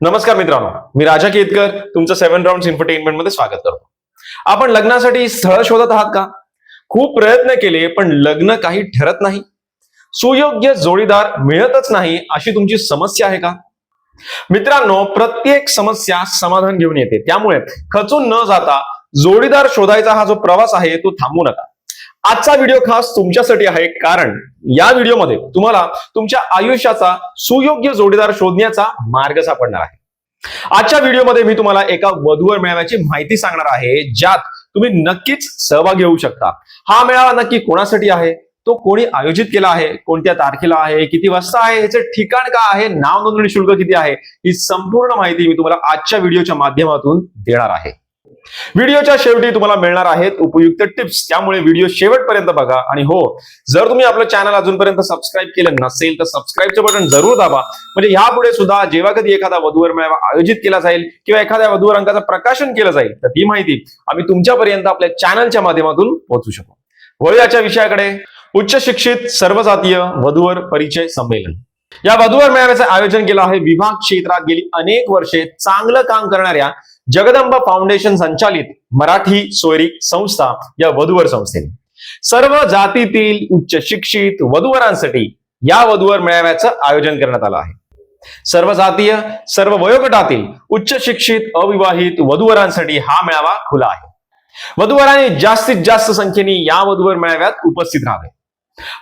नमस्कार मित्रांनो मी राजा केतकर तुमचं सेव्हन राऊंड इन्फरटेनमेंटमध्ये स्वागत करतो. आपण लग्नासाठी स्थळ शोधत आहात का? खूप प्रयत्न केले पण लग्न काही ठरत नाही. सुयोग्य जोडीदार मिळतच नाही अशी तुमची समस्या आहे का? मित्रांनो प्रत्येक समस्या समाधान घेऊन येते. त्यामुळे खचून न जाता जोडीदार शोधायचा हा जो प्रवास आहे तो थांबू नका. आजचा व्हिडिओ खास तुमच्यासाठी आहे. कारण या व्हिडिओमध्ये तुम्हाला तुमच्या आयुष्याचा सुयोग्य जोडीदार शोधण्याचा मार्ग सापडणार आहे. आजच्या व्हिडिओमध्ये मी तुम्हाला एका वधूवर मेळाव्याची माहिती सांगणार आहे ज्यात तुम्ही नक्कीच सहभागी होऊ शकता. हा मेळावा नक्की कोणासाठी आहे? तो कोणी आयोजित केला आहे? कोणत्या तारखेला आहे? किती वाजता आहे? याचे ठिकाण काय आहे? नाव नोंदणी शुल्क किती आहे? ही संपूर्ण माहिती मी तुम्हाला आजच्या व्हिडिओच्या माध्यमातून देणार आहे. व्हिडिओच्या शेवटी तुम्हाला मिळणार आहेत उपयुक्त टिप्स. त्यामुळे व्हिडिओ शेवटपर्यंत बघा. आणि हो जर तुम्ही आपलं चॅनल अजूनपर्यंत सबस्क्राईब केलं नसेल तर सबस्क्राईबचं बटन जरूर दाबा. म्हणजे यापुढे सुद्धा जेव्हा कधी एखादा वधूवर मेळावा आयोजित केला जाईल किंवा एखाद्या वधूवर अंकाचं प्रकाशन केलं जाईल तर ती माहिती आम्ही तुमच्यापर्यंत आपल्या चॅनलच्या माध्यमातून पोहोचू शकू. वळूयाच्या विषयाकडे. उच्च शिक्षित सर्वजातीय वधूवर परिचय संमेलन. या वधूवर मेळाव्याचं आयोजन केलं आहे. विभाग क्षेत्रात गेली अनेक वर्षे चांगलं काम करणाऱ्या जगदंबा फाउंडेशन संचालित मराठी सोयरी संस्था या वधूवर संस्थेने. सर्व जातीतील उच्च शिक्षित वधूवरांसाठी या वधूवर मेळाव्याचं आयोजन करण्यात आलं आहे. सर्व जातीय सर्व वयोगटातील उच्च शिक्षित अविवाहित वधूवरांसाठी हा मेळावा खुला आहे. वधूवरांनी जास्तीत जास्त संख्येने या वधूवर मेळाव्यात उपस्थित राहावे.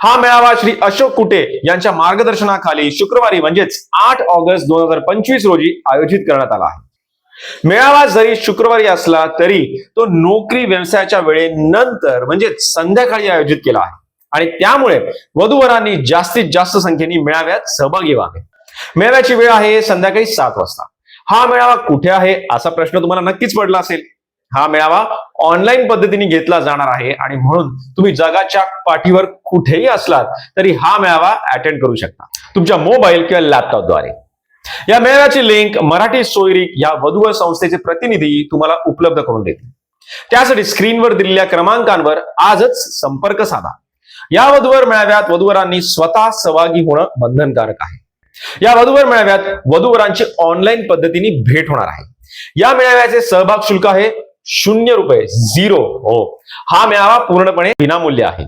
हा मेळावा श्री अशोक कुटे यांच्या मार्गदर्शनाखाली शुक्रवारी म्हणजेच आठ ऑगस्ट दोन हजार पंचवीस रोजी आयोजित करण्यात आला आहे. मेळावा जरी शुक्रवारी असला तरी तो नोकरी व्यवसायाच्या वेळेनंतर म्हणजे संध्याकाळी आयोजित केला आहे. आणि त्यामुळे वधूवरांनी जास्तीत जास्त संख्येने मेळाव्यात सहभागी व्हावे. मेळाव्याची वेळ आहे संध्याकाळी सात वाजता. हा मेळावा कुठे आहे असा प्रश्न तुम्हाला नक्कीच पडला असेल. हा मेळावा ऑनलाईन पद्धतीने घेतला जाणार आहे आणि म्हणून तुम्ही जगाच्या पाठीवर कुठेही असलात तरी हा मेळावा अटेंड करू शकता. तुमच्या मोबाईल किंवा लॅपटॉपद्वारे या मेळाव्याची लिंक मराठी सोयरीक या वधूवर संस्थेचे प्रतिनिधी तुम्हाला उपलब्ध करून देतील. त्यासाठी स्क्रीनवर दिलेल्या क्रमांकांवर आजच संपर्क साधा. या वधूवर मेळाव्यात वधूवरांनी स्वतः सहभागी होणं बंधनकारक आहे. या वधूवर मेळाव्यात वधूवरांची ऑनलाईन पद्धतीने भेट होणार आहे. या मेळाव्याचे सहभाग शुल्क आहे शून्य रुपये झिरो हो. हा मेळावा पूर्णपणे विनामूल्य आहे.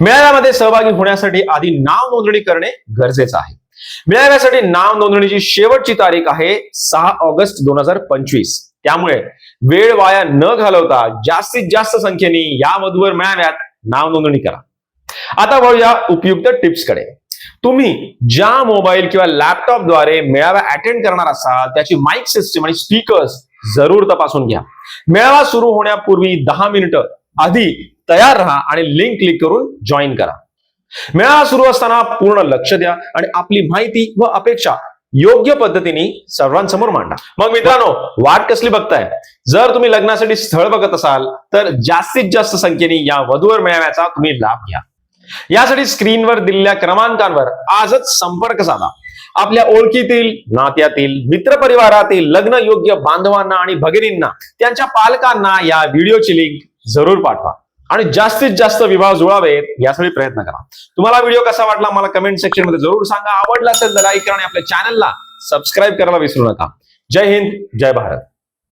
मेळाव्यामध्ये सहभागी होण्यासाठी आधी नाव नोंदणी करणे गरजेचं आहे. मेळाव्यासाठी नाव नोंदणीची शेवटची तारीख आहे सहा ऑगस्ट दोन हजार पंचवीस. त्यामुळे वेळ वाया न घालवता जास्तीत जास्त संख्येने या वधूवर मेळाव्यात नाव नोंदणी करा. आता वळूया उपयुक्त टिप्सकडे तुम्ही ज्या मोबाईल किंवा लॅपटॉपद्वारे मेळावा अटेंड करणार असाल त्याची माईक सिस्टम आणि स्पीकर्स जरूर तपासून घ्या. मेळावा सुरू होण्यापूर्वी दहा मिनिटं आधी तयार राहा आणि लिंक क्लिक करून जॉईन करा. मेळावा सुरू असताना पूर्ण लक्ष द्या आणि आपली माहिती व अपेक्षा योग्य पद्धतीने सर्वांसमोर मांडा. मग मित्रांनो वाट कसली बघताय? जर तुम्ही लग्नासाठी स्थळ बघत असाल तर जास्तीत जास्त संख्येने या वधूवर मेळाव्याचा तुम्ही लाभ घ्या. यासाठी स्क्रीनवर दिलेल्या क्रमांकांवर आजच संपर्क साधा. आपल्या ओळखीतील नात्यातील मित्रपरिवारातील लग्न योग्य बांधवांना आणि भगिनींना त्यांच्या पालकांना या व्हिडिओची लिंक जरूर पाठवा. आणि जास्तीत जास्त विवाह जुळावेत यासाठी प्रयत्न करा. तुम्हाला व्हिडिओ कसा वाटला मला कमेंट सेक्शनमध्ये जरूर सांगा. आवडला असेल तर लाईक करा आणि आपल्या चॅनलला सबस्क्राईब करायला विसरू नका. जय हिंद जय भारत.